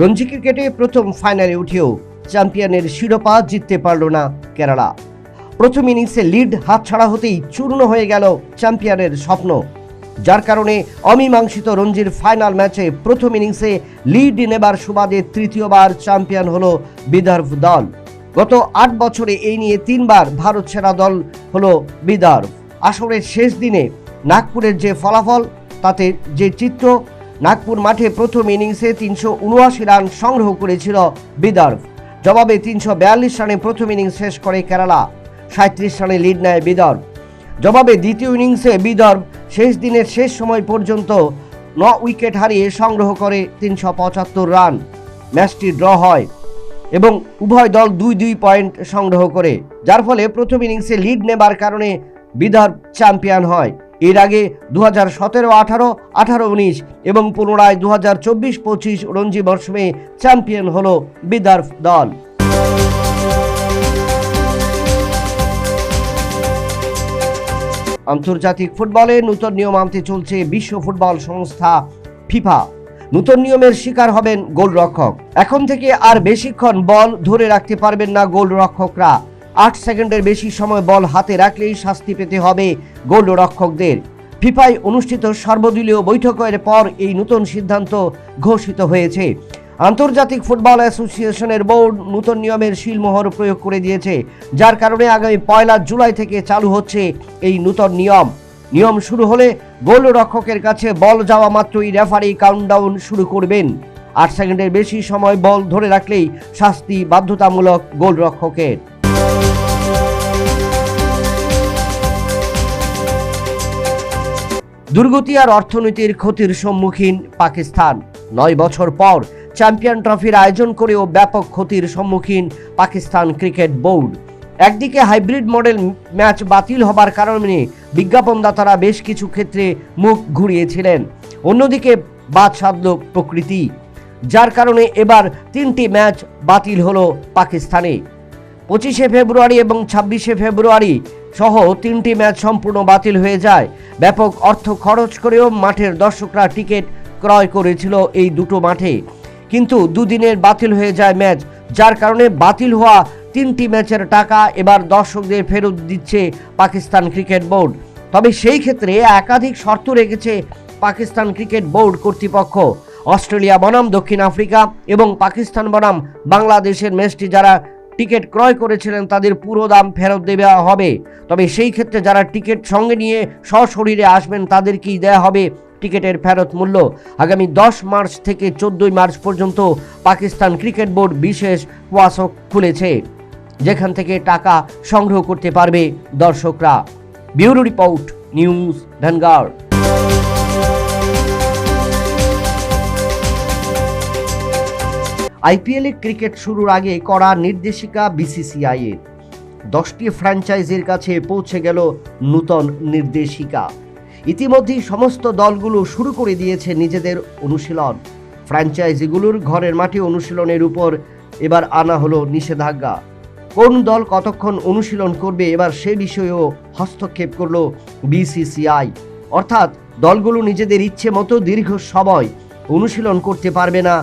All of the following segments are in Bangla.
রঞ্জি ক্রিকেটে প্রথম ফাইনালে উঠেও চ্যাম্পিয়নের শিরোপা জিততে পারল না কেরালা। প্রথম ইনিংসে লিড হাতছাড়া হতেই চূর্ণ হয়ে গেল চ্যাম্পিয়নের স্বপ্ন। যার কারণে অমীমাংসিত রঞ্জির ফাইনাল ম্যাচে প্রথম ইনিংসে লিড নেবার সুবাদে তৃতীয়বার চ্যাম্পিয়ন হল বিদর্ভ দল। গত আট বছরে এই নিয়ে তিনবার ভারত সেরা দল হল বিদর্ভ। আসরের শেষ দিনে নাগপুরের যে ফলাফল, তাতে যে চিত্র নাগপুর মাঠে প্রথম ইনিংসে তিনশো উনআশি রান সংগ্রহ করেছিল বিদর্ভ। জবাবে তিনশো বিয়াল্লিশ রানে প্রথম ইনিংস শেষ করে কেরালা। সাঁত্রিশ রানে লিড নেয় বিদর্ভ। জবাবে দ্বিতীয় ইনিংসে বিদর্ভ শেষ দিনের শেষ সময় পর্যন্ত ন উইকেট হারিয়ে সংগ্রহ করে তিনশো পঁচাত্তর রান। ম্যাচটি ড্র হয় এবং উভয় দল দুই দুই পয়েন্ট সংগ্রহ করে, যার ফলে প্রথম ইনিংসে লিড নেবার কারণে বিদর্ভ চ্যাম্পিয়ন হয়। এর আগে দু হাজার সতেরো, আঠারো আঠারো উনিশ এবং পুনরায় দু হাজার চব্বিশ, পঁচিশ রঞ্জি মরশুমে চ্যাম্পিয়ন হল বিদর্ভ দল। আন্তর্জাতিক ফুটবলে নূতন নিয়ম আনতে চলছে বিশ্ব ফুটবল সংস্থা ফিফা। নূতন নিয়মের শিকার হবেন গোলরক্ষক। এখন থেকে আর বেশিক্ষণ বল ধরে রাখতে পারবেন না গোলরক্ষকরা। আট সেকেন্ডের বেশি সময় বল হাতে রাখলেই শাস্তি পেতে হবে গোলরক্ষকদের। ফিফায় অনুষ্ঠিত সর্বদলীয় বৈঠকের পর এই নতুন সিদ্ধান্ত ঘোষিত হয়েছে। আন্তর্জাতিক ফুটবল অ্যাসোসিয়েশনের বোর্ড নতুন নিয়মের শিলমোহর প্রয়োগ করে দিয়েছে, যার কারণে আগামী পয়লা জুলাই থেকে চালু হচ্ছে এই নূতন নিয়ম। নিয়ম শুরু হলে গোলরক্ষকের কাছে বল যাওয়া মাত্রই রেফারি কাউন্টডাউন শুরু করবেন। আট সেকেন্ডের বেশি সময় বল ধরে রাখলেই শাস্তি বাধ্যতামূলক গোলরক্ষকের। দুর্গতি আর অর্থনীতির ক্ষতির সম্মুখীন পাকিস্তান। নয় বছর পর চ্যাম্পিয়ন ট্রফির আয়োজন করেও ব্যাপক ক্ষতির সম্মুখীন পাকিস্তান ক্রিকেট বোর্ড। একদিকে হাইব্রিড মডেল ম্যাচ বাতিল হবার কারণে বিজ্ঞাপনদাতারা বেশ কিছু ক্ষেত্রে মুখ ঘুরিয়েছিলেন, অন্যদিকে বাদ সাধল প্রকৃতি, যার কারণে এবার তিনটি ম্যাচ বাতিল হলো পাকিস্তানে। পঁচিশে ফেব্রুয়ারি এবং ছাব্বিশে ফেব্রুয়ারি সহ তিনটি ম্যাচ সম্পূর্ণ বাতিল হয়ে যায়। ব্যাপক অর্থ খরচ করেও মাঠের দর্শকরা টিকিট ক্রয় করেছিল এই দুটো মাঠে। কিন্তু দুদিনের বাতিল হয়ে যায় ম্যাচ, যার কারণে বাতিল হওয়া তিনটি ম্যাচের টাকা এবার দর্শকদের ফেরত দিচ্ছে পাকিস্তান ক্রিকেট বোর্ড। তবে সেই ক্ষেত্রে একাধিক শর্ত রেখেছে পাকিস্তান ক্রিকেট বোর্ড কর্তৃপক্ষ। অস্ট্রেলিয়া বনাম দক্ষিণ আফ্রিকা এবং পাকিস্তান বনাম বাংলাদেশের ম্যাচটি যারা টিকিট ক্রয় করেছিলেন, তাদের পুরো দাম ফেরত দেওয়া হবে। তবে সেই ক্ষেত্রে যারা টিকিট সঙ্গে নিয়ে সশরীরে আসবেন তাদেরকেই দেওয়া হবে টিকিটের ফেরত মূল্য? আগামী দশ মার্চ থেকে চোদ্দই মার্চ পর্যন্ত পাকিস্তান ক্রিকেট বোর্ড বিশেষ ওয়াসক খুলেছে, যেখান থেকে টাকা সংগ্রহ করতে পারবে দর্শকরা। ব্যুরো রিপোর্ট নিউজ ভ্যানগার্ড আইপিএলে ক্রিকেট শুরুর আগে করা নির্দেশিকা বিসিসিআই এর। দশটি ফ্র্যাঞ্চাইজির কাছে পৌঁছে গেল নূতন নির্দেশিকা। ইতিমধ্যেই সমস্ত দলগুলো শুরু করে দিয়েছে নিজেদের অনুশীলন। ফ্র্যাঞ্চাইজিগুলোর ঘরের মাঠে অনুশীলনের উপর এবার আনা হলো নিষেধাজ্ঞা। কোন দল কতক্ষণ অনুশীলন করবে এবার সে বিষয়েও হস্তক্ষেপ করল বিসিসিআই। অর্থাৎ দলগুলো নিজেদের ইচ্ছে মতো দীর্ঘ সময় অনুশীলন করতে পারবে না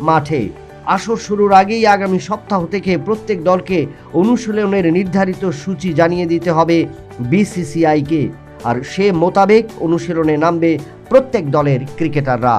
মাঠে। আসর শুরুর আগেই আগামী সপ্তাহ থেকে প্রত্যেক দলকে অনুশীলনের নির্ধারিত সূচি জানিয়ে দিতে হবে বিসিসিআইকে। আর সে মোতাবেক অনুশীলনে নামবে প্রত্যেক দলের ক্রিকেটাররা।